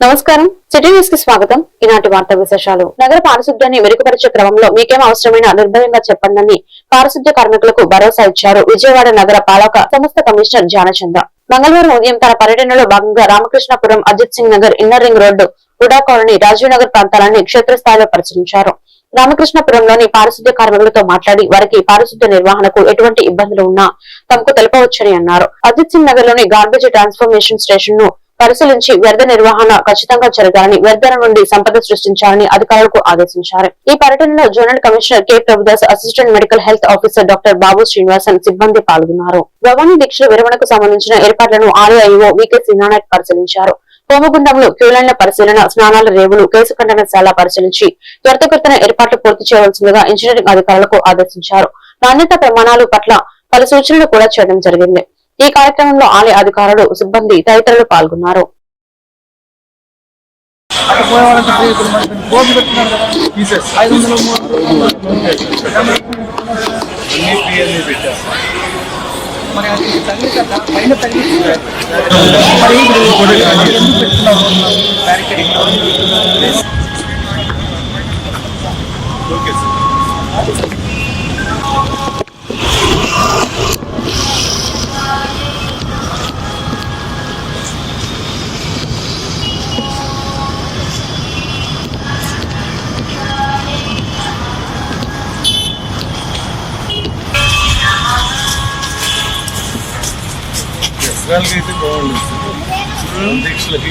నమస్కారం. సిటీ న్యూస్కి స్వాగతం. ఈనాటి వార్తా విశేషాలు. నగర పారిశుద్ధ్యాన్ని మెరుగుపరిచే క్రమంలో మీకేం అవసరమైన నిర్భయంగా చెప్పండి పారిశుద్ధ్య కార్మికులకు భరోసా ఇచ్చారు విజయవాడ నగర పాలక సంస్థ కమిషనర్ జానచంద్ర. మంగళవారం ఉదయం తన పర్యటనలో భాగంగా Ramakrishnapuram Ajit Singh Nagar inner ring road HUDA colony Rajiv Nagar ప్రాంతాలన్నీ క్షేత్రస్థాయిలో పరిశీలించారు. రామకృష్ణపురంలోని పారిశుద్ధ్య కార్మికులతో మాట్లాడి వారికి పారిశుద్ధ్య నిర్వహణకు ఎటువంటి ఇబ్బందులు ఉన్నా తమకు తెలపవచ్చని అన్నారు. అజిత్ సింగ్ నగర్లోని గార్బేజ్ ట్రాన్స్ఫర్మేషన్ స్టేషన్ను పరిశీలించి వ్యర్థ నిర్వహణ ఖచ్చితంగా జరగాలని వ్యర్థాల నుండి సంపద సృష్టించాలని అధికారులకు ఆదేశించారు. ఈ పర్యటనలో zonal commissioner K. Prabhudas assistant medical health officer doctor Babu Srinivasan సిబ్బంది పాల్గొన్నారు. భవానీ దీక్షల విరమణకు సంబంధించిన ఏర్పాట్లను ఆలయ ఐఓ వికే సినానాయక్ పరిశీలించారు. హోమగుండంలో క్యూలైన్ల పరిశీలన స్నానాల రేవులు కేసు ఖండనశాల పరిశీలించి త్వరితగతిన ఏర్పాట్లు పూర్తి చేయవలసిందిగా ఇంజనీరింగ్ అధికారులకు ఆదేశించారు. నాణ్యత ప్రమాణాలు పట్ల పలు సూచనలు కూడా చేయడం జరిగింది. ఈ కార్యక్రమంలో ఆలయ అధికారులు సిబ్బంది తదితరులు పాల్గొన్నారు. మరి కదా పైన మరి ఇప్పుడు ఎందుకు బ్యారికేడింగ్ అయితే బాగుంది. దీక్షలకి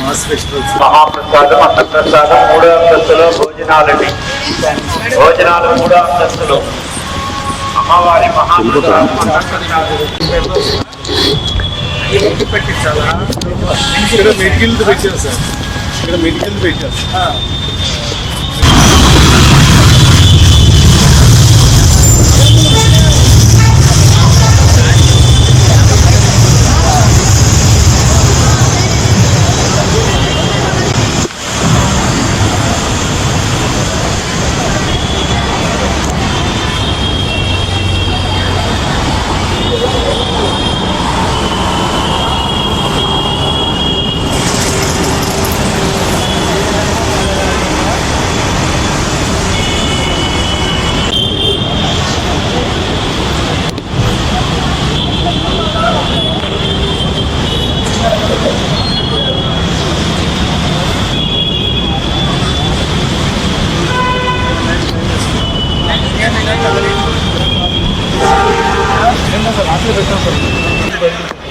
మాస్ ఫెస్టివల్స్. మహాప్రసాదం అన్నప్రసాదం మూడో అంతస్తులో భోజనాలని భోజనాలు మూడో అంతస్తులో. అమ్మవారి మహాప్రసాదం. పెట్టించాలా ఇక్కడ మెడికల్ పెట్టారు సార్. ఇక్కడ మెడికల్ పెట్టారు.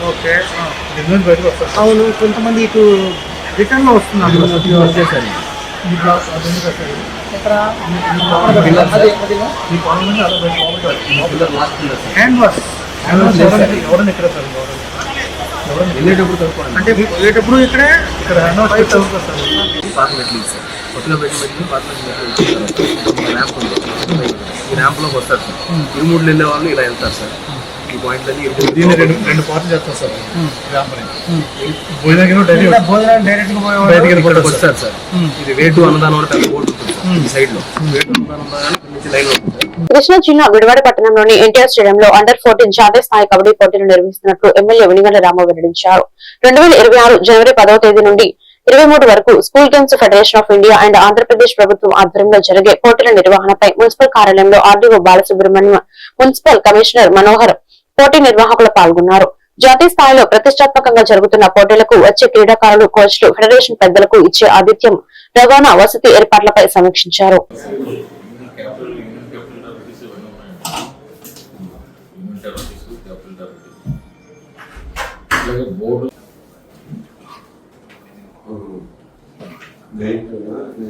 ఓకే. బయటకు వస్తారు. అవును కొంతమంది ఇటు రిటర్న్లో వస్తున్నారు. వచ్చేసరి. ఈ. Hand wash. ఎవరైనా ఇక్కడ సార్ వెళ్ళేటప్పుడు అంటే పోయేటప్పుడు ఇక్కడే? సార్ కొత్తగా ర్యాంప్ ఉంది. ఈ ర్యాంప్లోకి వస్తారు. సార్ ఇరుమూడులు వెళ్ళే వాళ్ళు ఇలా వెళ్తారు సార్. ఈ పాయింట్ అని దీన్ని రెండు రెండు పాటలు చేస్తారు సార్. వ్యాపారం భోజనం డైలీ ఇక్కడ భోజనం డైరెక్ట్గా పోయేవాళ్ళు బయటికి ఇక్కడికి వెళ్ళిపోతారు వస్తారు సార్. ఇది వేటు అన్నదానం అని పెద్ద బోర్డు ఉంటుంది సార్ ఈ సైడ్లో. వేటు అన్నదానం అని నుంచి లైన్లో ఉంది సార్. కృష్ణా జిల్లా గుడివాడ పట్టణంలోని ఎన్టీఆర్ స్టేడియంలో అండర్ ఫోర్టీన్ జాతీయ స్థాయి కబడ్డీ పోటీలు నిర్వహిస్తున్నట్లు ఎమ్మెల్యే వెనిగండ్ల రామ వెల్లడించారు. రెండు వేల ఇరవై ఆరు జనవరి పదవ తేదీ నుండి ఇరవై మూడు వరకు school games federation of India and Andhra Pradesh ప్రభుత్వం ఆధ్వర్యంలో జరిగే పోటీల నిర్వహణపై మున్సిపల్ కార్యాలయంలో RDO Balasubramanyam municipal commissioner Manohar పోటీ నిర్వాహకులు పాల్గొన్నారు. జాతీయ స్థాయిలో ప్రతిష్టాత్మకంగా జరుగుతున్న పోటీలకు వచ్చే క్రీడాకారులు కోచ్లు ఫెడరేషన్ పెద్దలకు ఇచ్చే ఆతిథ్యం రవాణా వసతి ఏర్పాట్లపై సమీక్షించారు. ఉదయంలోనే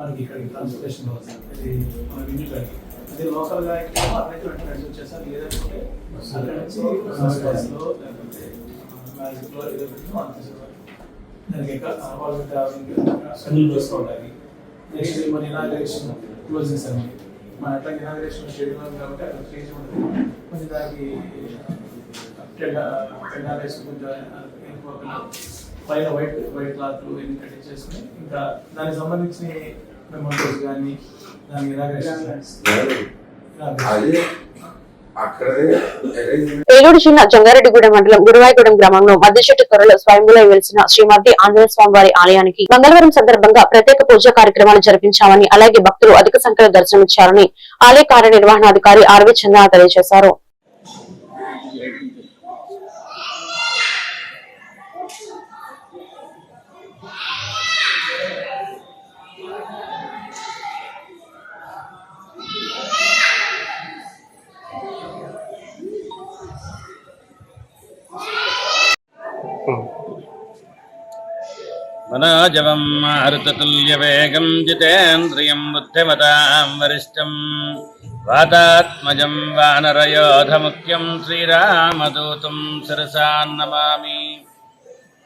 మనకి ఇక్కడ ట్రాన్స్పోర్టేషన్ వస్తుంది. ఇది మన విన్యూకి అది లోకల్గా అయితే అక్కడైతే వెంటనే నడిచి వచ్చేసారు లేదంటే అక్కడ నుంచి బస్సులో లేకపోతే మ్యాజిక్లో ఏదో పెట్టి మనం తీసుకురావాలి దానికి ఎక్కడ వాళ్ళు షెడ్యూల్ ఉండాలి నెక్స్ట్ మన ఇనాగ్రేషన్ క్లోజింగ్ సెరమనీ మన అట్లా ఇనాగ్రేషన్ షెడ్యూల్ ఉంది కాబట్టి అక్కడ స్టేజ్ ఉంటుంది. కొంచెం దానికి టెండాలేసి కొంచెం పైన వైట్ వైట్ క్లాత్లు ఇవన్నీ కట్టి చేసుకుని ఇంకా దానికి సంబంధించిన మెమోరీస్ కానీ ఏలూరు జిల్లా జంగారెడ్డిగూడెం మండలం గురువాయగూడెం గ్రామంలో మధ్య చెట్టు త్వరలో స్వయంభులో వెలిసిన శ్రీమతి ఆంజనేయ స్వామి వారి ఆలయానికి మంగళవారం సందర్భంగా ప్రత్యేక పూజా కార్యక్రమాలు జరిపించామని అలాగే భక్తులు అధిక సంఖ్యలో దర్శనమిచ్చారని ఆలయ కార్యనిర్వహణాధికారి ఆర్వి చంద్ర తెలియజేశారు. మనోజవం మారుతతుల్యవేగం జితేంద్రియం బుద్ధిమతాం వరిష్టం వాతాత్మజం వానరయోధముఖ్యం శ్రీరామదూతం శిరసాన్నమామి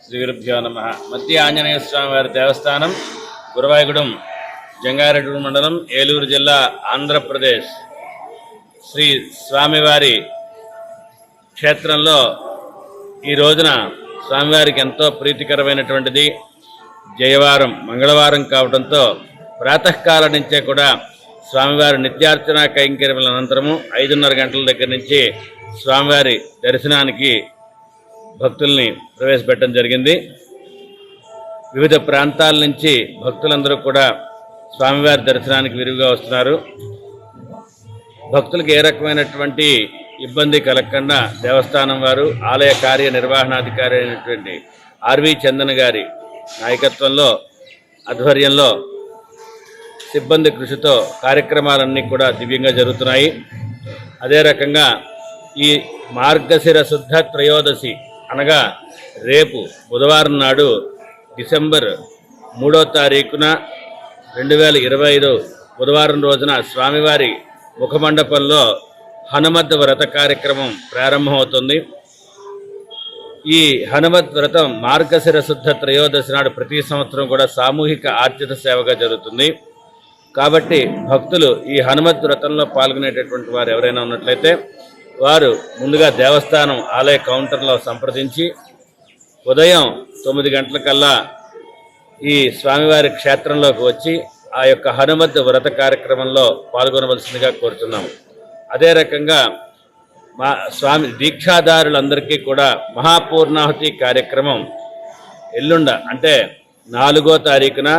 శ్రీ గురుభ్యో నమ మధ్య ఆంజనేయ స్వామి వారి దేవస్థానం గురవాయగూడెం జంగారెడ్డి మండలం ఏలూరు జిల్లా ఆంధ్రప్రదేశ్ శ్రీ స్వామివారి క్షేత్రంలో ఈ రోజున స్వామివారికి ఎంతో ప్రీతికరమైనటువంటిది. జయవారం మంగళవారం కావడంతో ప్రాతకాల నుంచే కూడా స్వామివారి నిత్యార్చన కైంకర్యముల అనంతరము ఐదున్నర గంటల దగ్గర నుంచి స్వామివారి దర్శనానికి భక్తుల్ని ప్రవేశపెట్టడం జరిగింది. వివిధ ప్రాంతాల నుంచి భక్తులందరూ కూడా స్వామివారి దర్శనానికి విరివిగా వస్తున్నారు. భక్తులకు ఏ రకమైనటువంటి ఇబ్బంది కలగకుండా దేవస్థానం వారు ఆలయ కార్యనిర్వహణాధికారి అయినటువంటి ఆర్వి చందన్ గారి నాయకత్వంలో ఆధ్వర్యంలో సిబ్బంది కృషితో కార్యక్రమాలన్నీ కూడా దివ్యంగా జరుగుతున్నాయి. అదే రకంగా ఈ మార్గశిర శుద్ధ త్రయోదశి అనగా రేపు బుధవారం నాడు డిసెంబర్ మూడో తారీఖున రెండు వేల ఇరవై ఐదు బుధవారం రోజున స్వామివారి ముఖమండపంలో హనుమద్ వ్రత కార్యక్రమం ప్రారంభమవుతుంది. ఈ హనుమత్ వ్రతం మార్గశిర శుద్ధ త్రయోదశి నాడు ప్రతి సంవత్సరం కూడా సామూహిక ఆర్జిత సేవగా జరుగుతుంది. కాబట్టి భక్తులు ఈ హనుమత్ వ్రతంలో పాల్గొనేటటువంటి వారు ఎవరైనా ఉన్నట్లయితే వారు ముందుగా దేవస్థానం ఆలయ కౌంటర్లో సంప్రదించి ఉదయం తొమ్మిది గంటలకల్లా ఈ స్వామివారి క్షేత్రంలోకి వచ్చి ఆ యొక్క హనుమత్ వ్రత కార్యక్రమంలో పాల్గొనవలసిందిగా కోరుతున్నాం. అదే రకంగా మా స్వామి దీక్షాదారులందరికీ కూడా మహాపూర్ణాహుతి కార్యక్రమం ఎల్లుండ అంటే నాలుగో తారీఖున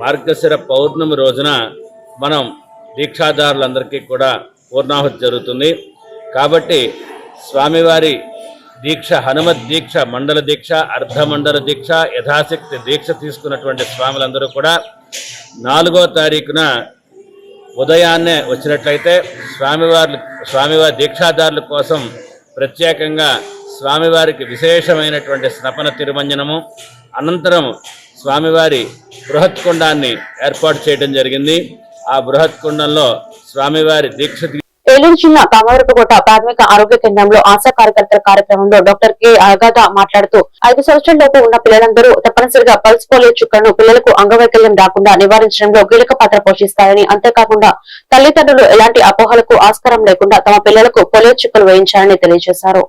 మార్గశిర పౌర్ణమి రోజున మనం దీక్షాదారులందరికీ కూడా పూర్ణాహుతి జరుగుతుంది. కాబట్టి స్వామివారి దీక్ష హనుమత్ దీక్ష మండల దీక్ష అర్ధమండల దీక్ష యథాశక్తి దీక్ష తీసుకున్నటువంటి స్వాములందరూ కూడా నాలుగో తారీఖున ఉదయాన్నే వచ్చినట్లయితే స్వామివారి స్వామివారి దీక్షాదారుల కోసం ప్రత్యేకంగా స్వామివారికి విశేషమైనటువంటి స్నపన తిరుమంజనము అనంతరం స్వామివారి బృహత్కుండాన్ని ఏర్పాటు చేయడం జరిగింది. ఆ బృహత్ కుండంలో స్వామివారి దీక్ష ఏలూరు జిల్లా కామవరపుకోట ప్రాథమిక ఆరోగ్య కేంద్రంలో ఆశా కార్యకర్తల కార్యక్రమంలో డాక్టర్ కె అగాధ మాట్లాడుతూ ఐదు సంవత్సరాలలోపు ఉన్న పిల్లలందరూ తప్పనిసరిగా పల్స్ పోలియో చుక్కలను పిల్లలకు అంగవైకల్యం రాకుండా నివారించడంలో కీలక పాత్ర పోషిస్తారని అంతేకాకుండా తల్లిదండ్రులు ఎలాంటి అపోహలకు ఆస్కారం లేకుండా తమ పిల్లలకు పోలియో చుక్కలు వేయించాలని తెలియజేశారు.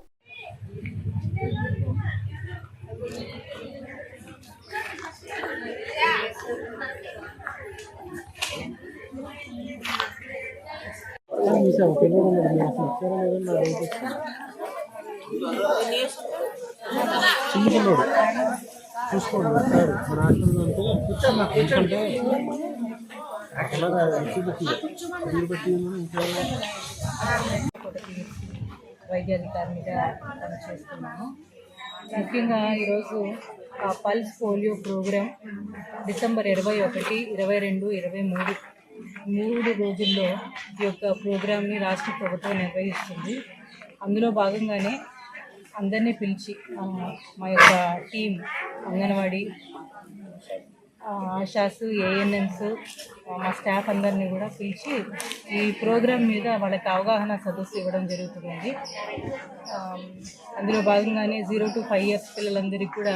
చూసుకోండి వైద్యాధికారినిగా పనిచేస్తున్నాము ముఖ్యంగా ఈరోజు ఆ పల్స్ పోలియో ప్రోగ్రాం డిసెంబర్ ఇరవై ఒకటి ఇరవై రెండు ఇరవై మూడు మూడు రోజుల్లో ఈ యొక్క ప్రోగ్రాంని రాష్ట్ర ప్రభుత్వం నిర్వహిస్తుంది. అందులో భాగంగానే అందరినీ పిలిచి మా యొక్క టీం అంగన్వాడీ ఆశాస్ ఏఎన్ఎంస్ మా స్టాఫ్ అందరినీ కూడా పిలిచి ఈ ప్రోగ్రాం మీద వాళ్ళకి అవగాహన సదస్సు ఇవ్వడం జరుగుతుంది అందులో భాగంగానే జీరో టు ఫైవ్ ఇయర్స్ పిల్లలందరికీ కూడా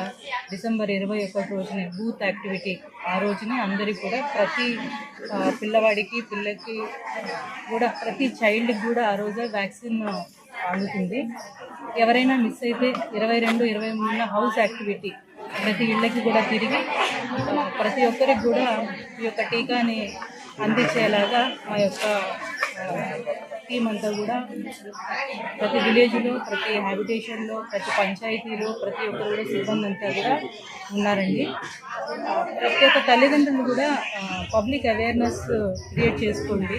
డిసెంబర్ ఇరవై ఒకటి రోజున బూత్ యాక్టివిటీ ఆ రోజునే అందరికీ కూడా ప్రతి పిల్లవాడికి పిల్లకి కూడా ప్రతి చైల్డ్కి కూడా ఆ రోజే వ్యాక్సిన్ అందుతుంది. ఎవరైనా మిస్ అయితే ఇరవై రెండు ఇరవై మూడున హౌస్ యాక్టివిటీ ప్రతి ఇళ్ళకి కూడా తిరిగి ప్రతి ఒక్కరికి కూడా ఈ యొక్క టీకాని అందించేలాగా మా యొక్క టీం అంతా కూడా ప్రతి విలేజ్లో ప్రతి హ్యాబిటేషన్లో ప్రతి పంచాయతీలో ప్రతి ఒక్కరు కూడా సిబ్బంది అంతా కూడా ఉన్నారండి. ప్రతి ఒక్క తల్లిదండ్రులు కూడా పబ్లిక్ అవేర్నెస్ క్రియేట్ చేసుకోండి.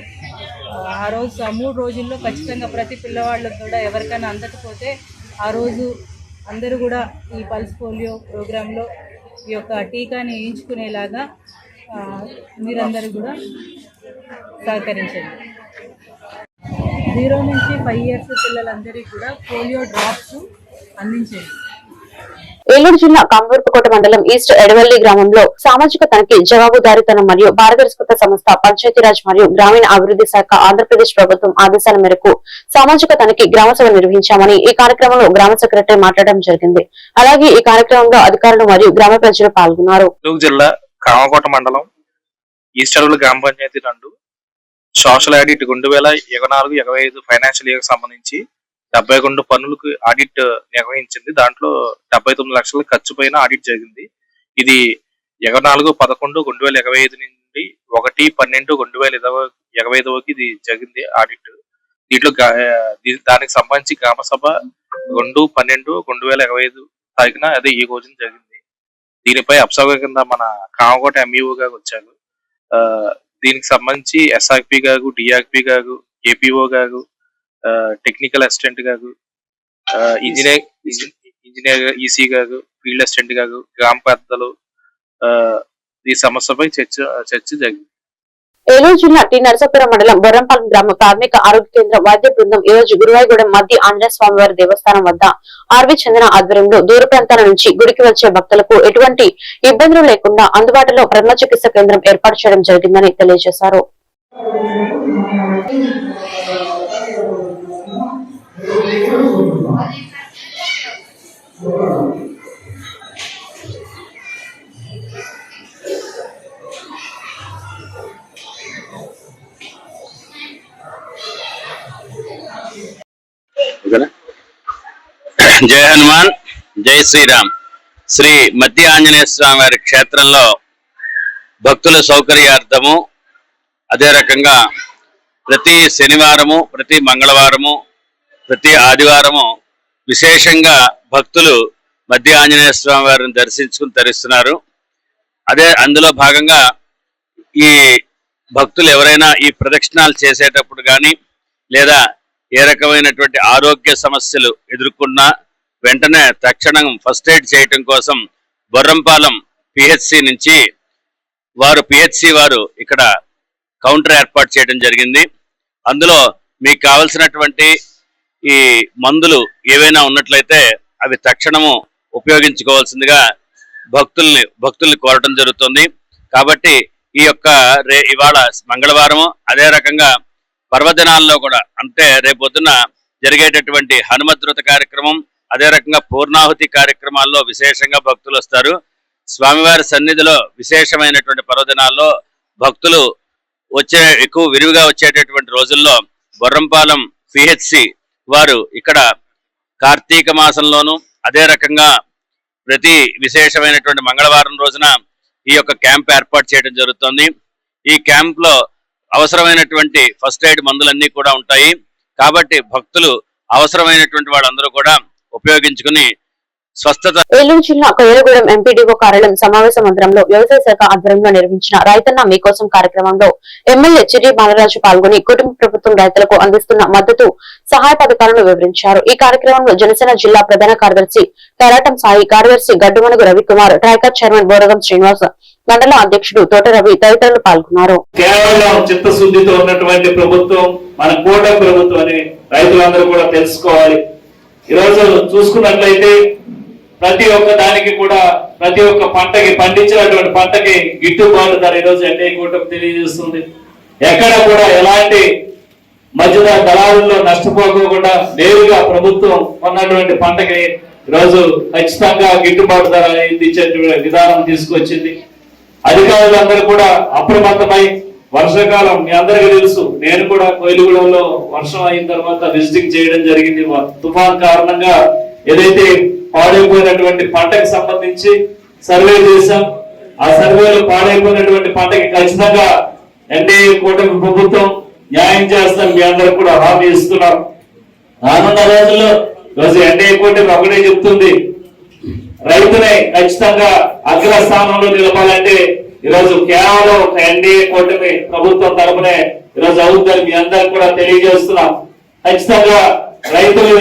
ఆ, ఆ రోజు ఆ మూడు రోజుల్లో ఖచ్చితంగా ప్రతి పిల్లవాళ్ళకు కూడా ఎవరికైనా అందకపోతే ఆ రోజు అందరూ కూడా ఈ పల్స్ పోలియో ప్రోగ్రాంలో ఈ యొక్క టీకాని వేయించుకునేలాగా మీరందరూ కూడా సహకరించండి. జీరో నుంచి ఫైవ్ ఇయర్స్ పిల్లలందరికీ కూడా పోలియో డ్రాప్స్ అందించండి. ఏలూరు జిల్లా కాంబూర్పుకోట మండలం ఈస్ట్ ఎడవల్లి గ్రామంలో సామాజిక తనిఖీ జవాబుదారీతనం మరియు పారదర్శకత సంస్థ పంచాయతీరాజ్ మరియు గ్రామీణ అభివృద్ధి శాఖ ఆంధ్రప్రదేశ్ ప్రభుత్వం ఆదేశాల మేరకు సామాజిక తనిఖీ గ్రామ సభ నిర్వహించామని ఈ కార్యక్రమంలో గ్రామ సెక్రటరీ మాట్లాడడం జరిగింది. అలాగే ఈ కార్యక్రమంలో అధికారులు మరియు గ్రామ ప్రజలు పాల్గొన్నారు. జిల్లా కామకోట మండలం ఈస్ట్ గ్రామ పంచాయతీ రెండు సోషల్ ఆడిట్ రెండు వేల ఇరవై నాలుగు ఇరవై ఐదు ఫైనాన్షియల్ ఇయర్ సంబంధించి డెబ్బై రెండు పనులకు ఆడిట్ నిర్వహించింది. దాంట్లో డెబ్బై తొమ్మిది లక్షల ఖర్చు పైన ఆడిట్ జరిగింది. ఇది ఇరవై నాలుగు పదకొండు రెండు వేల ఇరవై ఐదు నుండి ఒకటి పన్నెండు రెండు వేల ఇరవై ఇరవై ఐదుకి ఇది జరిగింది ఆడిట్. దీంట్లో దానికి సంబంధించి గ్రామ సభ రెండు పన్నెండు రెండు వేల ఇరవై ఐదు తారీఖున అదే ఈ రోజున జరిగింది. దీనిపై అబ్సర్వర్ కింద మన కామకోట ఎంఈఓ గారు వచ్చారు. ఆ, దీనికి సంబంధించి ఎస్ఆర్పి గారు డిఆర్పి గారు ఏపీఓ గారు టెక్నికల్ అసిస్టెంట్ గారు ఇంజనీర్ ఇంజనీర్ ఈసీ కాదు ఫీల్డ్ అసిస్టెంట్ గారు గ్రామ పెద్దలు ఈ సమస్యపై చర్చ చర్చ జరిగింది. ఏలూరు జిల్లా టి నరసాపురం మండలం బొర్రంపాలెం గ్రామ ప్రాథమిక ఆరోగ్య కేంద్రం వైద్య బృందం ఈ రోజు గురువాయగూడెం మధ్య ఆంజనేయ స్వామి వారి దేవస్థానం వద్ద ఆర్వి చందన ఆధ్వర్యంలో దూర ప్రాంతాల నుంచి గుడికి వచ్చే భక్తులకు ఎటువంటి ఇబ్బందులు లేకుండా అందుబాటులో ప్రథమ చికిత్స కేంద్రం ఏర్పాటు చేయడం జరిగిందని తెలియజేశారు. జయ హనుమాన్ జై శ్రీరామ్. శ్రీ మధ్య ఆంజనేయ స్వామి వారి క్షేత్రంలో భక్తుల సౌకర్యార్థము అదే రకంగా ప్రతి శనివారము ప్రతి మంగళవారము ప్రతి ఆదివారము విశేషంగా భక్తులు మధ్య ఆంజనేయ స్వామి వారిని దర్శించుకుని తరిస్తున్నారు. అదే అందులో భాగంగా ఈ భక్తులు ఎవరైనా ఈ ప్రదక్షిణాలు చేసేటప్పుడు కానీ లేదా ఏ రకమైనటువంటి ఆరోగ్య సమస్యలు ఎదుర్కొన్నా వెంటనే తక్షణం ఫస్ట్ ఎయిడ్ చేయటం కోసం బొర్రంపాలెం పిహెచ్సి నుంచి వారు పిహెచ్సి వారు ఇక్కడ కౌంటర్ ఏర్పాటు చేయడం జరిగింది. అందులో మీకు కావలసినటువంటి ఈ మందులు ఏవైనా ఉన్నట్లయితే అవి తక్షణము ఉపయోగించుకోవాల్సిందిగా భక్తుల్ని భక్తుల్ని కోరటం జరుగుతుంది. కాబట్టి ఈ యొక్క రే ఇవాళ మంగళవారము అదే రకంగా పర్వదినాల్లో కూడా అంటే రేపొద్దున జరిగేటటువంటి హనుమద్రుత కార్యక్రమం అదే రకంగా పూర్ణాహుతి కార్యక్రమాల్లో విశేషంగా భక్తులు వస్తారు. స్వామివారి సన్నిధిలో విశేషమైనటువంటి పర్వదినాల్లో భక్తులు వచ్చే ఎక్కువ విరివిగా వచ్చేటటువంటి రోజుల్లో బొర్రంపాలెం పిహెచ్సి వారు ఇక్కడ కార్తీక మాసంలోను అదే రకంగా ప్రతి విశేషమైనటువంటి మంగళవారం రోజున ఈ యొక్క క్యాంప్ ఏర్పాటు చేయడం జరుగుతుంది. ఈ క్యాంప్లో అవసరమైనటువంటి ఫస్ట్ ఎయిడ్ మందులన్నీ కూడా ఉంటాయి. కాబట్టి భక్తులు అవసరమైనటువంటి వాళ్ళందరూ కూడా ఉపయోగించుకుని స్వస్థత. ఏలూరు జిల్లా కొయ్యలగూడెం ఎంపీడీఓ కార్యాలయం సమావేశ మందిరంలో వ్యవసాయ శాఖ ఆధ్వర్యంలో నిర్వహించిన రైతన్న మీకోసం కార్యక్రమంలో ఎమ్మెల్యే చిరి బాలరాజు పాల్గొని కుటుంబ ప్రభుత్వం రైతులకు అందిస్తున్న మద్దతు సహాయ పథకాలను వివరించారు. ఈ కార్యక్రమంలో జనసేన జిల్లా ప్రధాన కార్యదర్శి కరాటం సాయి కార్యదర్శి గడ్డుమనుగు రవికుమార్ ట్రైకర్ చైర్మన్ బోరగం శ్రీనివాస్ మండల అధ్యక్షుడు తోట రవి తదితరులు పాల్గొన్నారు. కేవలం చిత్తశుద్ధితో ఉన్నటువంటి ప్రభుత్వం మన కూట ప్రభుత్వం అని రైతులందరూ కూడా తెలుసుకోవాలి. ఈరోజు చూసుకున్నట్లయితే ప్రతి ఒక్క దానికి కూడా ప్రతి ఒక్క పంటకి పండించినటువంటి పంటకి గిట్టుబాటు ధర ఈరోజు ఎన్ఐ కూటమి తెలియజేస్తుంది. ఎక్కడ కూడా ఎలాంటి మధ్యద దళారుల్లో నష్టపోకోకుండా నేరుగా ప్రభుత్వం కొన్నటువంటి పంటకి ఈరోజు ఖచ్చితంగా గిట్టుబాటు ధర అనేది ఇచ్చేటువంటి విధానం తీసుకొచ్చింది. అధికారులందరూ కూడా అప్రమత్తమై వర్షాకాలం మీ అందరికీ తెలుసు నేను కూడా కోయిలగూడెంలో వర్షం అయిన తర్వాత విజిటింగ్ చేయడం జరిగింది. తుఫాన్ కారణంగా ఏదైతే పాడైపోయినటువంటి పంటకు సంబంధించి సర్వే చేశాం ఆ సర్వేలో పాడైపోయినటువంటి పంటకి ఖచ్చితంగా ఎన్డీఏ కూటమి ప్రభుత్వం న్యాయం చేస్తాం మీ అందరికి కూడా హామీ ఇస్తున్నాం రానున్న రోజుల్లో రోజు ఎన్డీఏ కూటమి ఒకటే చెప్తుంది రైతునే ఖచ్చితంగా అగ్రస్థానంలో నిలపాలంటే ఈరోజు కేవలం ఒక ఎన్డీఏ కూటమి ప్రభుత్వం తరపునే ఈరోజు అవుతుందని మీ అందరికి కూడా తెలియజేస్తున్నాం. ఖచ్చితంగా రైతులు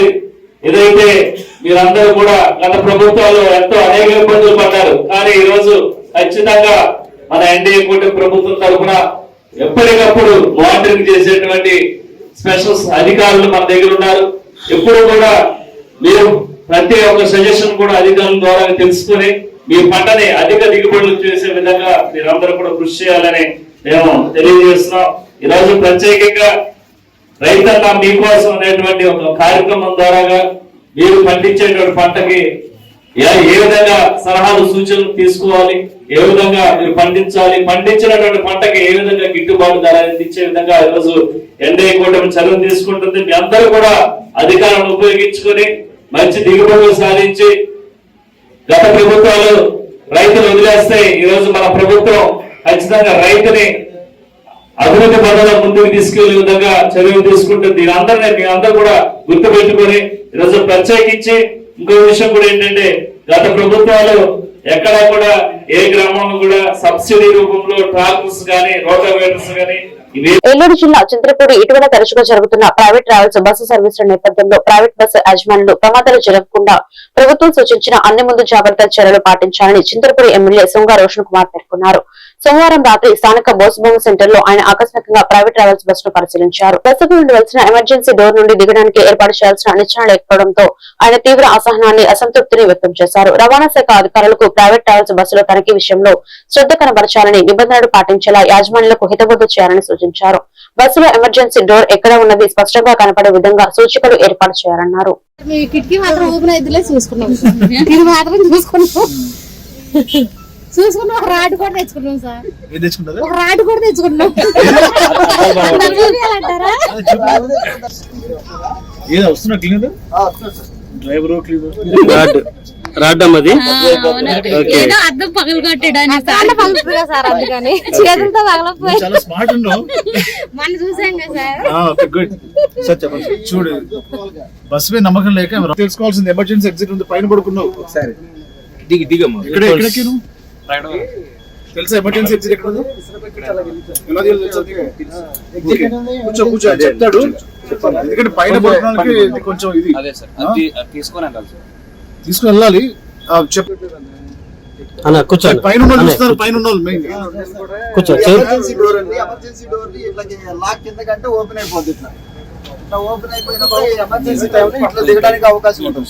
ఏదైతే మీరందరూ కూడా గత ప్రభుత్వాలు ఎంతో అనేక ఇబ్బందులు పడ్డారు. కానీ ఈ రోజు ఖచ్చితంగా మన ఎన్డీఏ కూటమి ప్రభుత్వం తరపున ఎప్పటికప్పుడు మానిటరింగ్ చేసేటువంటి స్పెషల్ అధికారులు మన దగ్గర ఉన్నారు. ఎప్పుడు కూడా మీరు ప్రతి ఒక్క సజెషన్ కూడా అధికారుల ద్వారా తెలుసుకుని మీ పంటని అధిక దిగుబడులు చేసే విధంగా మీరందరూ కూడా కృషి చేయాలని మేము తెలియజేస్తున్నాం. ఈ రోజు ప్రత్యేకంగా రైతన్న మీకోసం అనేటువంటి ఒక కార్యక్రమం ద్వారాగా మీరు పండించేటువంటి పంటకి ఏ- ఏ విధంగా సలహాలు సూచనలు తీసుకోవాలి? ఏ విధంగా మీరు పండించాలి? పండించినటువంటి పంటకి ఏ విధంగా గిట్టుబాటు ధర ఇచ్చే విధంగా ఈరోజు ఎన్డీఏ కూటమి చర్యలు తీసుకుంటుంది? మీ అందరూ కూడా అధికారం ఉపయోగించుకొని మంచి దిగుబడులు సాధించి గత ప్రభుత్వాలు రైతులు వదిలేస్తే ఈరోజు మన ప్రభుత్వం ఖచ్చితంగా రైతుని అభివృద్ధి పథకం ముందుకు తీసుకెళ్ళే విధంగా చర్యలు తీసుకుంటుంది. దీని అందరినీ మీ అందరూ కూడా గుర్తుపెట్టుకొని ఈరోజు ప్రత్యేకించి ఇంకో విషయం కూడా ఏంటంటే గత ప్రభుత్వాలు ఎక్కడా కూడా ఏ గ్రామంలో కూడా సబ్సిడీ రూపంలో ట్రాక్టర్స్ కానీ రోటోవేటర్స్ కానీ ఏలూరు జిల్లా చింతలపూడి ఇటీవల తరచుగా జరుగుతున్న ప్రైవేట్ ట్రావెల్స్ బస్సు సర్వీసుల నేపథ్యంలో ప్రైవేట్ బస్సు యజమానులు ప్రమాదాలు జరగకుండా ప్రభుత్వం సూచించిన అన్ని ముందు జాగ్రత్త చర్యలు పాటించాలని చింతలపూడి ఎమ్మెల్యే శృంగార రోషన్ కుమార్ పేర్కొన్నారు. సోమవారం రాత్రి స్థానిక బోసుబొమ్మ సెంటర్లో ఆయన ఆకస్మికంగా ప్రైవేట్ ట్రావెల్స్ బస్సును పరిశీలించారు. బస్సుకు ఉండవలసిన ఎమర్జెన్సీ డోర్ నుండి దిగడానికి ఏర్పాటు చేయాల్సిన నిచ్చెన లేకపోవడంతో ఆయన తీవ్ర అసహనాన్ని అసంతృప్తిని వ్యక్తం చేశారు. రవాణా శాఖ అధికారులకు ప్రైవేట్ ట్రావెల్స్ బస్సుల తనిఖీ విషయంలో శ్రద్ధ కనబరచాలని నిబంధనలు పాటించేలా యాజమాన్యులకు హితబుద్ధి చేయాలని సూచించారు. బస్సులో ఎమర్జెన్సీ డోర్ ఎక్కడ ఉన్నది స్పష్టంగా కనపడే విధంగా సూచికలు ఏర్పాటు చేయాలన్నారు. కిటికీ మాత్రం ఓపెన్ అయితేలే చూసుకున్నాం. ఇది మాత్రం చూసుకున్నాం. చూసుకున్నాం ఒక రాడ్ కూడా తెచ్చుకున్నాం సార్. ఒక రాడ్ కూడా తెచ్చుకున్నాం నలభై వేలు అంటారా ఏదో వస్తున్నా cleaner driver cleaner? Rod rod అమ్మది ఏదో అద్దం పగలు కొట్టడానికి పగులుతుందిగా సార్. అందుకని. చేతులతో పగలపోయి చాలా స్మార్ట్ ఉన్నావు. మన చూసాం కదా సార్. Okay good. సార్ చెప్పండి. చూడు బస్ మీద నమ్మకం లేక తెలుసుకోవాల్సింది ఎమర్జెన్సీ ఎగ్జిట్ ఉంది పైన పడుకున్నావు. ఒకసారి దిగి దిగమ్మా. ఎక్కడ? తెలుసా ఎమర్జెన్సీ ఎగ్జిట్ ఎక్కడ కూర్చో ఆయన చెప్తాడు. చెప్పాలి ఎందుకంటే పైన పడుకున్న వాళ్ళకి ఇది కొంచెం ఇది. తీసుకుని వెళ్ళాలి ఆ, చెప్పు అన్న కూర్చో పైన చూస్తారు పైన ఉన్న వాళ్ళు మెయిన్ కూర్చో ఎమర్జెన్సీ డోర్ అండి ఎమర్జెన్సీ డోర్ని ఇట్లా లాక్ కింద కంటే ఓపెన్ అయిపోద్ది ఇట్లా. ఓపెన్ అయిపోయినప్పుడు ఎమర్జెన్సీ టైంలో ఇట్లా దిగడానికి అవకాశం ఉంటుంది.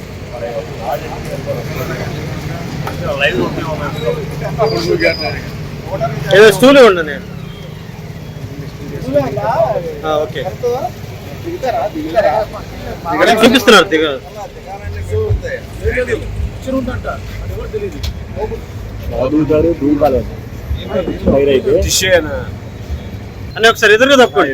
అటు ఎదురుగా ఏదో స్టూల్ ఉండండి నేను ఓకే. చూపిస్తున్నారు దిగ. అని ఒకసారి ఎదురుగా తప్పుకోండి.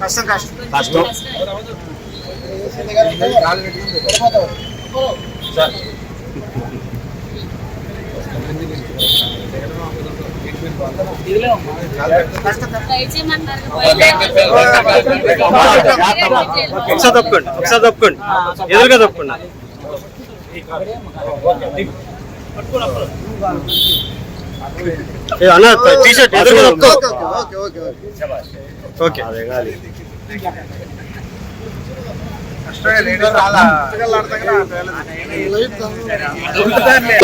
కష్టం కష్టం. కష్టం. కష్టం ఒకసారి తప్పుకోండి ఒకసారి తప్పుకోండి. ఎదురుగా తప్పుకోండి. ఏ అన్న టీ షర్ట్ ఎదురుగా తప్పుకో. Okay okay okay. ఓకే.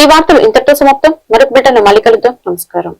ఈ వార్తలు ఇంతటితో సమాప్తం. మరొక బిడ్డను మళ్ళీ కలుద్దాం. నమస్కారం.